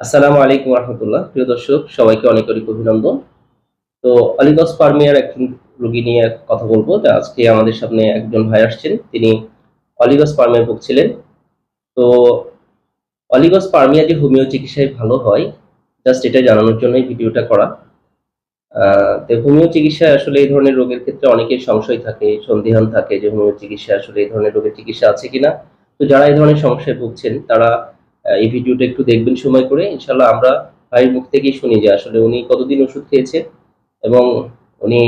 আসসালামু আলাইকুম রহমতুল্লাহ প্রিয় দর্শক, সবাইকে অনেক অনেক অভিনন্দন। তো অলিগস পারমিয়ার একজন রোগী নিয়ে কথা বলব। তো আজকে আমাদের সামনে একজন ভাই আসছেন। তিনি অলিগস পারমিয়া ভুগছিলেন। তো অলিগস পারমিয়া যে হোমিও চিকিৎসায় ভালো হয়, জাস্ট এটা জানানোর জন্যই ভিডিওটা করা। তো হোমিও চিকিৎসায় আসলে এই ধরনের রোগের ক্ষেত্রে অনেকের সংশয় থাকে, সন্দেহান থাকে যে হোমিও চিকিৎসা আসলে এই ধরনের রোগের চিকিৎসা আছে কিনা। তো যারা এই ধরনের সমস্যায় ভুগছেন, তারা এই ভিডিওটা একটু দেখবেন সময় করে। ইনশাল্লাহ আমরা ভাইয়ের মুখ থেকেই শুনি যে আসলে উনি কতদিন ওষুধ খেয়েছে এবং উনি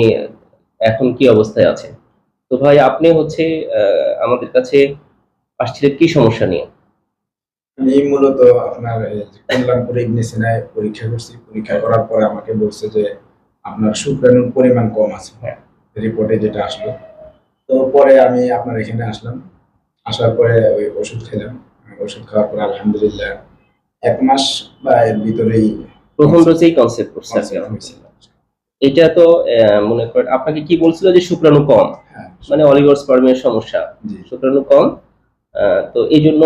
এখন কি অবস্থায় আছে তো ভাই আপনি হচ্ছে আমাদের কাছে আসছিলেন কি সমস্যা নিয়ে? আমি মূলত আপনার কল্যাণপুরে ইবনে সিনায় পরীক্ষা করছি। পরীক্ষা করার পরে আমাকে বলছে যে আপনার শুক্রাণুর পরিমাণ কম আছে। হ্যাঁ। রিপোর্টে যেটা আসলো। তো পরে আমি আপনার এখানে আসলাম। আসার পরে ওই ওষুধ খেলাম। ওষুধ খাওয়ার পরে আলহামদুলিল্লাহ এক মাস বা এর ভিতরেই প্রথম ডোজেই কনসেপ্ট করছে। এটা তো মনে করেন আপনাকে কি বলছিল যে শুক্রাণু কম? হ্যাঁ মানে অলিগোস্পার্মের সমস্যা। শুক্রাণু কম তো এই জন্য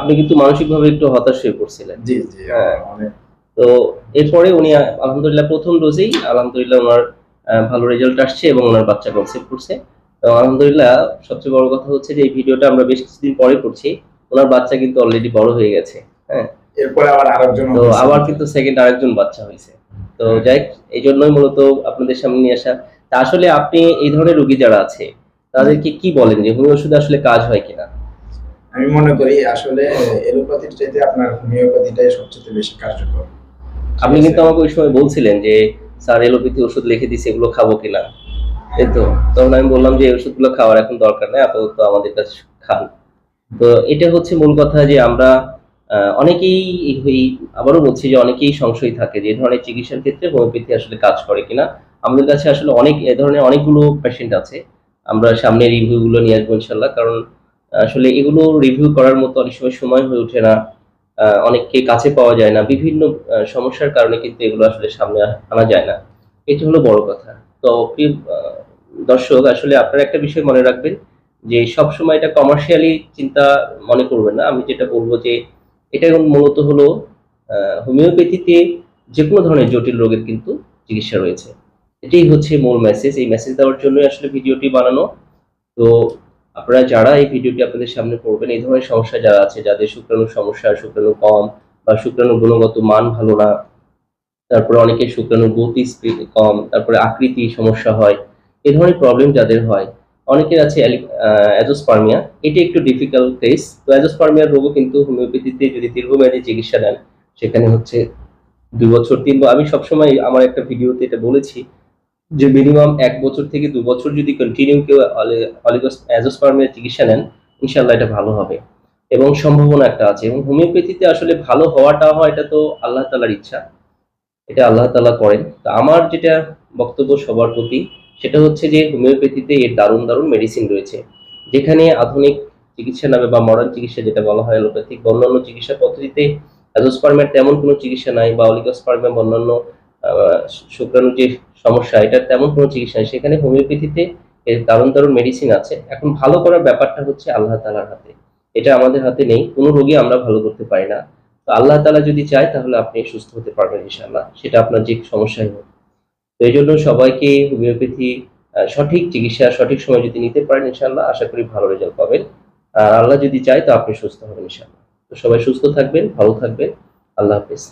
আপনি কিন্তু মানসিকভাবে একটু হতাশ হয়ে পড়ছিলেন। জি জি হ্যাঁ। তো এরপরে উনি আলহামদুলিল্লাহ প্রথম ডোজেই আলহামদুলিল্লাহ ওনার ভালো রেজাল্ট আসছে এবং ওনার বাচ্চা কনসেপ্ট করছে। তো আলহামদুলিল্লাহ সবচেয়ে বড় কথা হচ্ছে যে এই ভিডিওটা আমরা বেশ কিছুদিন পরে করছি। ওনার বাচ্চা কিন্তু অলরেডি বড় হয়ে গেছে হ্যাঁ। এরপরে আবার আরেকজন তো আবার কিন্তু সেকেন্ড আরেকজন বাচ্চা হয়েছে। তো যাই এই জন্যই মূলত আপনাদের সামনে নিয়ে আসা। তা আসলে আপনি এই ধরনের রোগী যারা আছে তাদেরকে কি বলেন যে হোমিও ওষুধে আসলে কাজ হয় কিনা? আমি মনে করি আসলে এলোপ্যাথির চাইতে আপনার হোমিওপ্যাথিটাই সবচেয়ে বেশি কার্যকর। আপনি কিন্তু আমাকে ওই সময় বলছিলেন যে স্যার এলোপ্যাথি ওষুধ লিখে দিছে এগুলো খাব কিনা? এই তো তখন আমি বললাম যে এই ওষুধগুলো খাওয়ার এখন দরকার নেই আপাতত আমাদের কাছে খান। তো এটা হচ্ছে মূল কথা যে আমরা অনেকেই এই আবারও বলছি যে অনেকেই সংশয় থাকে যে ধরনের চিকিৎসার ক্ষেত্রে হোমিওপ্যাথি আসলে কাজ করে কিনা। আমাদের কাছে আসলে অনেক, এ ধরনের অনেকগুলো পেশেন্ট আছে। আমরা সামনে রিভিউ গুলো নিয়ে আসব ইনশাল্লাহ কারণ, আসলে এগুলো রিভিউ করার মতো অনেক সময় সময় হয়ে ওঠে না। অনেককে কাছে পাওয়া যায় না। বিভিন্ন সমস্যার কারণে কিন্তু এগুলো আসলে সামনে আনা যায় না। এটি হলো বড় কথা। তো প্রিয় দর্শক, আসলে আপনারা একটা বিষয় মনে রাখবেন যে সব সময় এটা কমার্শিয়ালি চিন্তা মনে করবেন না। আমি যেটা বলব যে এটা মূলত হলো হোমিওপ্যাথিতে যে কোনো ধরনের জটিল রোগের কিন্তু চিকিৎসা রয়েছে। এটাই হচ্ছে মূল মেসেজ এই মেসেজ দেওয়ার জন্যই আসলে ভিডিওটি বানানো। তো আপনারা যারা এই ভিডিওটি আপনাদের সামনে পড়বেন এই ধরনের সমস্যা যারা আছে, যাদের শুক্রাণুর সমস্যা, শুক্রাণু কম বা শুক্রাণুর গুণগত মান ভালো না, তারপরে অনেকের শুক্রাণুর গতি স্পিড কম, তারপরে আকৃতি সমস্যা হয়, এ ধরনের প্রবলেম যাদের হয় অনেকের আছে অ্যাজোস্পার্মিয়া। এটি একটু ডিফিকাল্ট কেস তো অ্যাজোস্পার্মিয়ার রোগও কিন্তু হোমিওপ্যাথিতে যদি দীর্ঘমেয়াদী চিকিৎসা নেন, সেখানে হচ্ছে দুই বছর, তিন আমি সবসময় আমার একটা ভিডিওতে এটা বলেছি যে মিনিমাম এক বছর থেকে দু বছর যদি কন্টিনিউ কেউ অ্যাজোস্পার্মিয়ার চিকিৎসা নেন ইনশাল্লাহ এটা ভালো হবে। এবং সম্ভাবনা একটা আছে। এবং হোমিওপ্যাথিতে আসলে ভালো হওয়াটা হয়, এটা তো আল্লাহ তালার ইচ্ছা। এটা আল্লাহ তালা করেন। তো আমার যেটা বক্তব্য সবার প্রতি সেটা হচ্ছে যে হোমিওপ্যাথিতে এর দারুণ দারুণ মেডিসিন রয়েছে। যেখানে আধুনিক চিকিৎসা নামে বা মডার্ন চিকিৎসা যেটা বলা হয় অ্যালোপ্যাথিক বা অন্যান্য চিকিৎসা পদ্ধতিতে অ্যাজোস্পার্মের তেমন কোনো চিকিৎসা নাই বা অলিগোস্পার্মে বা অন্যান্য আহ, শুক্রাণুর যে সমস্যা এটার তেমন কোনো চিকিৎসা নেই। সেখানে হোমিওপ্যাথিতে এর দারুণ দারুণ মেডিসিন আছে। এখন ভালো করার ব্যাপারটা হচ্ছে আল্লাহ তালার হাতে। এটা আমাদের হাতে নেই। কোনো রোগী আমরা ভালো করতে পারি না। তো আল্লাহ তালা যদি চায় তাহলে আপনি সুস্থ হতে পারবেন ইনশাল্লাহ সেটা আপনার যে সমস্যাই হোক। তো এই জন্য সবাইকে হোমিওপ্যাথি সঠিক চিকিৎসা, সঠিক সময় যদি নিতে পারেন ইনশাল্লাহ আশা করি ভালো রেজাল্ট পাবেন। আর আল্লাহ যদি চায় তো আপনি সুস্থ হবেন ইনশাল্লাহ তো সবাই সুস্থ থাকবেন, ভালো থাকবেন। আল্লাহ হাফিজ।